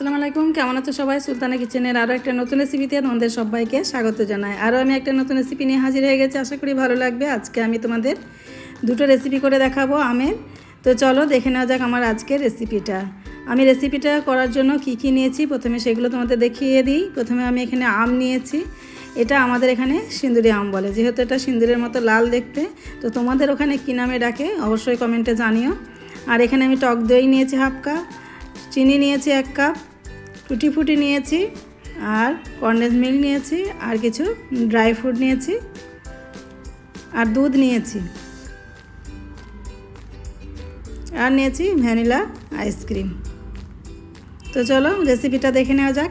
আলাইকুম, কেমন আছো সবাই? সুলতানা কিচেনের আরও একটা নতুন রেসিপিতে তোমাদের সবাইকে স্বাগত জানাই। আরও আমি একটা নতুন রেসিপি নিয়ে হাজির হয়ে গেছি, আশা করি ভালো লাগবে। আজকে আমি তোমাদের দুটো রেসিপি করে দেখাবো আমের। তো চলো দেখে নেওয়া যাক আমার আজকের রেসিপিটা আমি রেসিপিটা করার জন্য কি কি নিয়েছি? প্রথমে সেগুলো তোমাদের দেখিয়ে দিই। প্রথমে আমি এখানে আম নিয়েছি। এটা আমাদের এখানে সিন্দুরি আম বলে। যেহেতু এটা সিন্দুরের মতো লাল দেখতে, তো তোমাদের ওখানে কী নামে ডাকে অবশ্যই কমেন্টে জানিও। আর এখানে আমি টক দই নিয়েছি হাফ কাপ। চিনি নিয়েছি এক কাপ, টুটি ফুটি নিয়েছি আর কন্ডেন্স মিল্ক নিয়েছি আর কিছু ড্রাই ফ্রুট নিয়েছি আর দুধ নিয়েছি। আর নিয়েছি ভ্যানিলা আইসক্রিম। তো চলো রেসিপিটা দেখে নেওয়া যাক।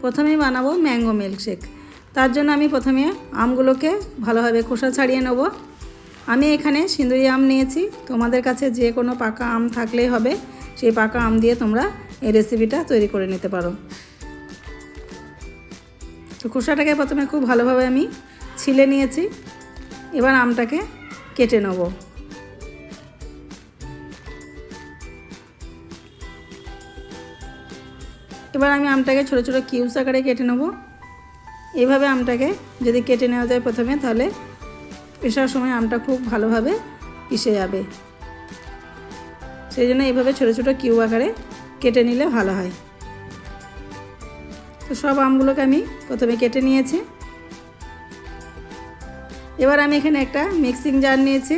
প্রথমেই বানাবো ম্যাঙ্গো মিল্কশেক। তার জন্য আমি প্রথমে আমগুলোকে ভালোভাবে খোসা ছাড়িয়ে নেব। আমি এখানে সিঁদুরি আম নিয়েছি। তোমাদের কাছে যে কোনো পাকা আম থাকলেই হবে। সেই পাকা আম দিয়ে তোমরা এই রেসিপিটা তৈরি করে নিতে পারো। তো খোসাটাকে প্রথমে খুব ভালোভাবে আমি ছিলে নিয়েছি। এবার আমটাকে কেটে নেব। এবার আমি আমটাকে ছোটো ছোটো কিউস আকারে কেটে নেব। এইভাবে আমটাকে যদি কেটে নেওয়া যায় প্রথমে, তাহলে পেশার সময় আমটা খুব ভালোভাবে পিষে যাবে। সেই জন্য এইভাবে ছোটো ছোটো কিউ আকারে কেটে নিলে ভালো হয়। তো সব আমগুলোকে আমি প্রথমে কেটে নিয়েছি। এবার আমি এখানে একটা মিক্সিং জার নিয়েছি।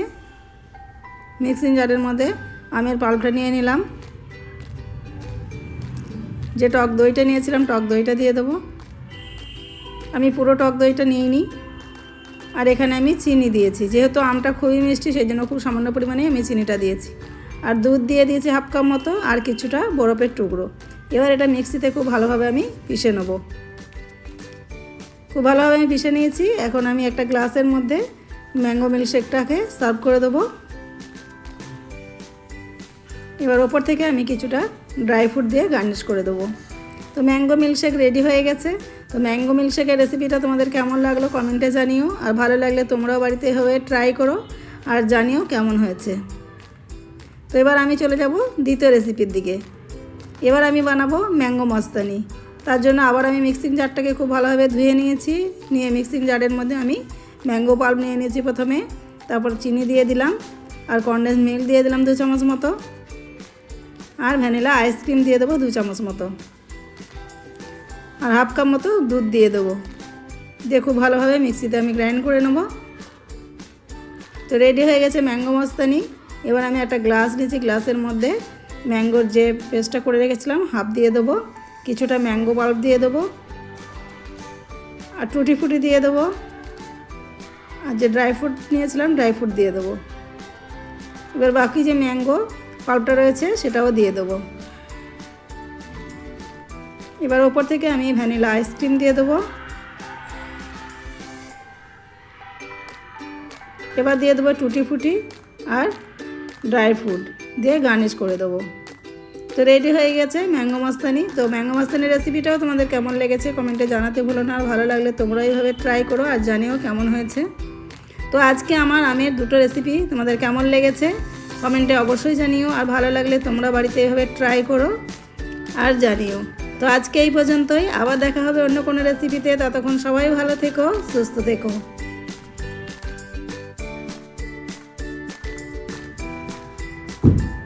মিক্সিং জারের মধ্যে আমের পাল্পটা নিয়ে নিলাম। যে টক দইটা নিয়েছিলাম, টক দইটা দিয়ে দেবো। আমি পুরো টক দইটা নিয়ে নিই আর এখানে আমি চিনি দিয়েছি। যেহেতু আমটা খুবই মিষ্টি, সেই জন্য খুব সামান্য পরিমাণে আমি চিনিটা দিয়েছি। আর দুধ দিয়ে দিয়েছি হাফ কাপ মতো আর কিছুটা বরফের টুকরো। এবার এটা মিক্সিতে খুব ভালোভাবে আমি পিষে নেব। খুব ভালোভাবে আমি পিষে নিয়েছি। এখন আমি একটা গ্লাসের মধ্যে ম্যাঙ্গো মিল্কশেকটাকে সার্ভ করে দেবো। এবার ওপর থেকে আমি কিছুটা ড্রাই ফ্রুট দিয়ে গার্নিশ করে দেবো। তো ম্যাঙ্গো মিল্কশেক রেডি হয়ে গেছে। তো ম্যাঙ্গো মিল্কশেকের রেসিপিটা তোমাদের কেমন লাগল কমেন্টে জানিও। আর ভালো লাগলে তোমরাও বাড়িতে হয়ে ট্রাই করো। আর জানিও কেমন হয়েছে। তো এবার আমি চলে যাব দ্বিতীয় রেসিপির দিকে। এবার আমি বানাবো ম্যাঙ্গো মস্তানি। তার জন্য আবার আমি মিক্সিং জারটাকে খুব ভালোভাবে ধুয়ে নিয়েছি। নিয়ে মিক্সিং জারের মধ্যে আমি ম্যাঙ্গো পাল্প নিয়ে নিয়েছি প্রথমে। তারপর চিনি দিয়ে দিলাম। আর কন্ডেন্স মিল্ক দিয়ে দিলাম দু চামচ মতো। আর ভ্যানিলা আইসক্রিম দিয়ে দেবো দু চামচ মতো। আর হাফ কাপ মতো দুধ দিয়ে দেবো। দিয়ে খুব ভালোভাবে মিক্সিতে আমি গ্রাইন্ড করে নেব। তো রেডি হয়ে গেছে ম্যাঙ্গো মস্তানি। এবার আমি একটা গ্লাস নিয়েছি, গ্লাসের মধ্যে ম্যাঙ্গোর যে পেস্টটা করে রেখেছিলাম, হাফ দিয়ে দেবো। কিছুটা ম্যাঙ্গো পাল্প দিয়ে দেবো। আর টুটি ফুটি দিয়ে দেবো। আর যে ড্রাই ফ্রুট নিয়েছিলাম, ড্রাই ফ্রুট দিয়ে দেবো। এবার বাকি যে ম্যাঙ্গো পাল্পটা রয়েছে, সেটাও দিয়ে দেবো। এবার ওপর থেকে আমি ভ্যানিলা আইসক্রিম দিয়ে দেবো। এবার দিয়ে দেবো টুটি ফুটি আর ড্রাই ফ্রুট দিয়ে গার্নিশ করে দেবো। তো রেডি হয়ে গেছে ম্যাঙ্গো মাস্তানি। তো ম্যাঙ্গো মাস্তানির রেসিপিটাও তোমাদের কেমন লেগেছে কমেন্টে জানাতে ভুলো না। আর ভালো লাগলে তোমরা এইভাবে ট্রাই করো আর জানিও কেমন হয়েছে। তো আজকে আমার আমের দুটো রেসিপি তোমাদের কেমন লেগেছে কমেন্টে অবশ্যই জানিও। আর ভালো লাগলে তোমরা বাড়িতে এইভাবে ট্রাই করো আর জানিও। তো আজকে এই পর্যন্তই। আবার দেখা হবে অন্য কোনো রেসিপিতে ততক্ষণ সবাই ভালো থেকো, সুস্থ থেকো। you